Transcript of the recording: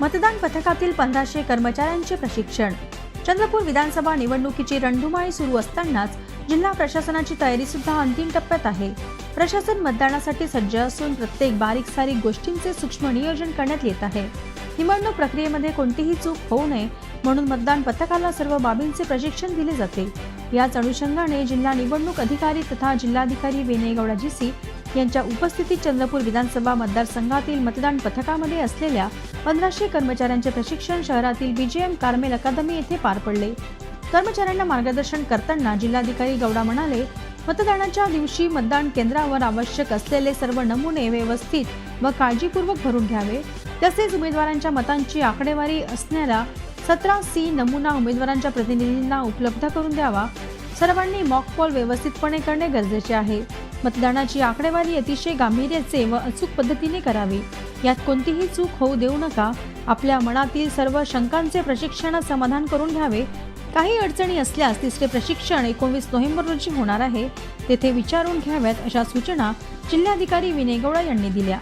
मतदान पथकातील पंधराशे कर्मचाऱ्यांचे प्रशिक्षण. चंद्रपूर विधानसभा निवडणुकीची रणधुमाळी सुरू असतानाच जिल्हा प्रशासनाची तयारी सुद्धा अंतिम टप्प्यात आहे. प्रशासन मतदानासाठी सज्ज असून प्रत्येक बारीक सारीक गोष्टींचे सूक्ष्म नियोजन करण्यात येत आहे. निवडणूक प्रक्रियेमध्ये कोणतीही चूक होऊ नये म्हणून मतदान पथकाला सर्व बाबींचे प्रशिक्षण दिले जाते. याच अनुषंगाने जिल्हा निवडणूक अधिकारी तथा जिल्हाधिकारी विनय गौडाजी जीसी यांच्या उपस्थितीत चंद्रपूर विधानसभा मतदारसंघातील मतदान पथकामध्ये असलेल्या पंधराशे कर्मचाऱ्यांचे प्रशिक्षण शहरातील बीजेएम कार्मेल अकादमी येथे पार पडले. कर्मचाऱ्यांना मार्गदर्शन करताना जिल्हाधिकारी गौडा म्हणाले मतदानाच्या दिवशी मतदान केंद्रावर आवश्यक असलेले सर्व नमुने व्यवस्थित व काळजीपूर्वक भरून घ्यावे. तसेच उमेदवारांच्या मतांची आकडेवारी असणारा सतरा सी नमुना उमेदवारांच्या प्रतिनिधींना उपलब्ध करून द्यावा. सर्वांनी मॉक पॉल व्यवस्थितपणे करणे गरजेचे आहे. मतदानाची आकडेवारी अतिशय गांभीर्याचे व अचूक पद्धतीने करावी. यात कोणतीही चूक होऊ देऊ नका. आपल्या मनातील सर्व शंकांचे प्रशिक्षणात समाधान करून घ्यावे. काही अडचणी असल्यास तिसरे प्रशिक्षण एकोणवीस नोव्हेंबर रोजी होणार आहे. तेथे विचारून घ्याव्यात अशा सूचना जिल्हाधिकारी विनय गौडा यांनी दिल्या.